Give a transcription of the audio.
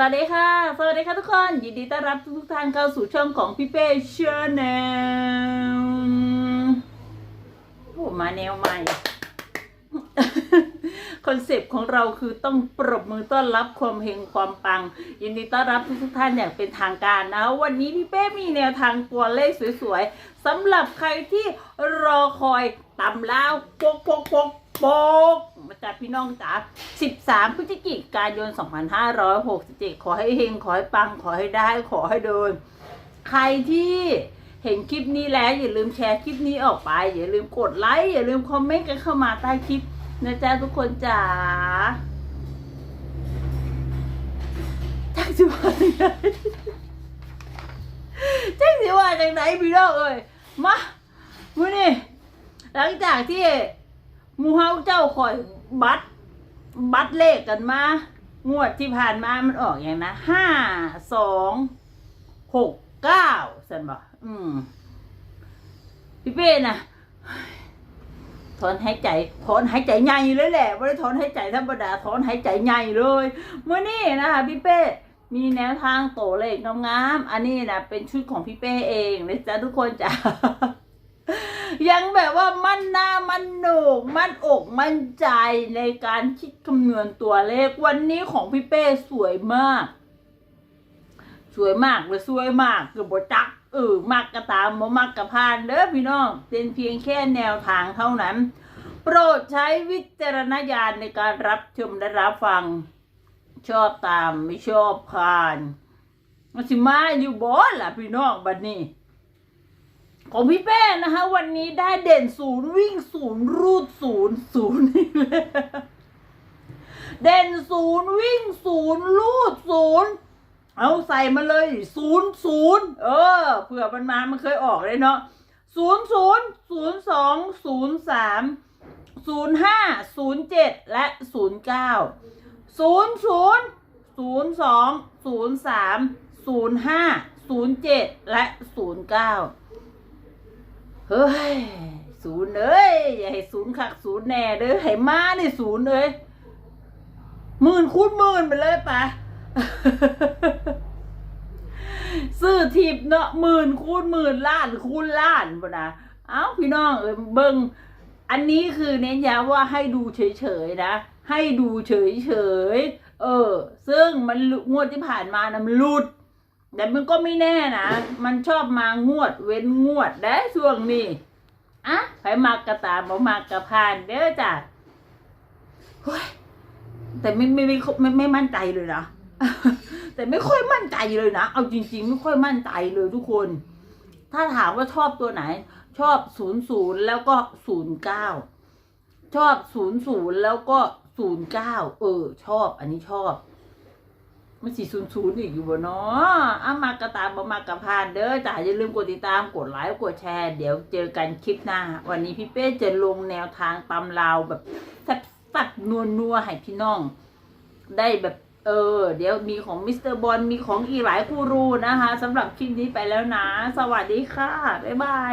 สวัสดีค่ะ สวัสดีค่ะทุกคน ยินดีต้อนรับทุกท่านเข้าสู่ช่องของพี่เป้ชแนลโอ้มาแนวใหม่ คอนเซปต์ของเราคือต้องปรบมือต้อนรับความเฮงความปัง ยินดีต้อนรับทุกท่านอย่างเป็นทางการนะ วันนี้พี่เป้มีแนวทางตัวเลขสวยๆสำหรับใครที่รอคอยตำแล้วโปกโปกปกโปก จากพี่น้องจ๋า13 พฤศจิกายน 2567 ขอให้เฮงขอให้ปังขอให้ได้ขอให้โดน ใครที่เห็นคลิปนี้แล้วอย่าลืมแชร์คลิปนี้ออกไป อย่าลืมกดไลค์อย่าลืมคอมเมนต์กันเข้ามาใต้คลิปนะจ๊ะทุกคนจ๋าจังสิว่าจังไหนจังสิว่าจังไหนพี่น้องเอ้ยมามื่อนี่หลังจากที่ มูเฮาเจ้าคอยบัตรบัตรเลขกันมางวดที่ผ่านมามันออกอย่างนะห้าสองหกเก้าสันบอกอืมพี่เป้นะถอนหายใจถอนหายใจใหญ่เลยแหละไม่ได้ถอนหายใจธรรมดาถอนหายใจใหญ่เลยเมื่อนี้นะคะพี่เป้มีแนวทางโตเลขงามๆอันนี้นะเป็นชุดของพี่เป้เองนะจ๊ะทุกคนจ้ะ ยังแบบว่ามั่นหน้ามั่นโหนก มั่นอกมั่นใจในการคิดคำนวณตัวเลขวันนี้ของพี่เป้สวยมาก สวยมากเลยสวยมากคือบจักเออมากกระตามมากกระพานเด้อพี่น้องเป็นเพียงแค่แนวทางเท่านั้น โปรดใช้วิจารณญาณในการรับชมและรับฟังชอบตามไม่ชอบผ่านมันสิมาอยู่บ่ล่ะพี่น้องบัดนี้ ของพี่แป้นะคะ วันนี้ได้เด่นศูนย์วิ่งศูนย์รูดศูนย์ศูนย์นี่เลยเด่นศูนย์วิ่งศูนย์รูดศูนย์เอาใส่มาเลยศูนย์ศูนย์เออเผื่อมันมามันเคยออกเลยเนาะศูนย์ศูนย์ศูนย์สองศูนย์สามศูนย์ห้าศูนย์เจ็ดและศูนย์เก้าศูนย์ศูนย์ศูนย์สองศูนย์สามศูนย์ห้าศูนย์เจ็ดและศูนย์เก้า เฮ้ยศูนย์เอ้ยอย่าให้ศูนย์คักศูนย์แน่เด้อให้มาในศูนย์เอ้ยหมื่นคูณหมื่นไปเลยปะซื้อทิปเนาะหมื่นคูณหมื่นล้านคูณล้านปะนะเอ้าพี่น้องเอ้ยเบิงอันนี้คือเน้นย้ำว่าให้ดูเฉยๆนะ ให้ดูเฉยๆเออ ซึ่งมันงวดที่ผ่านมานะมันหลุด แต่มันก็ไม่แน่นะ มันชอบมางวด เว้นงวดได้ช่วงนี้อะใครมากกระตาบ่มากกระพานเด้อจ้ะเฮ้ยแต่ไม่ไม่ไม่ไม่ไม่มั่นใจเลยนะแต่ไม่ค่อยมั่นใจเลยนะ เอาจริง ๆ ไม่ค่อยมั่นใจเลยทุกคน ถ้าถามว่าชอบตัวไหน ชอบศูนย์ศูนย์แล้วก็ศูนย์เก้าชอบศูนย์ศูนย์แล้วก็ศูนย์เก้าเออ ชอบ อันนี้ชอบ มันสี่ศูนย์ศูนย์อีกอยู่บ่เนาะอะมากระตามบ่มากระพานเด้อจ้าอย่าลืมกดติดตามกดไลค์กดแชร์ เดี๋ยวเจอกันคลิปหน้า วันนี้พี่เป้จะลงแนวทางตำราวแบบแซ่บๆนัวๆให้พี่น้อง ได้แบบเออ เดี๋ยวมีของมิสเตอร์บอลมีของอีหลายกูรูนะคะสำหรับคลิปนี้ไปแล้วนะ สวัสดีค่ะ บ๊ายบาย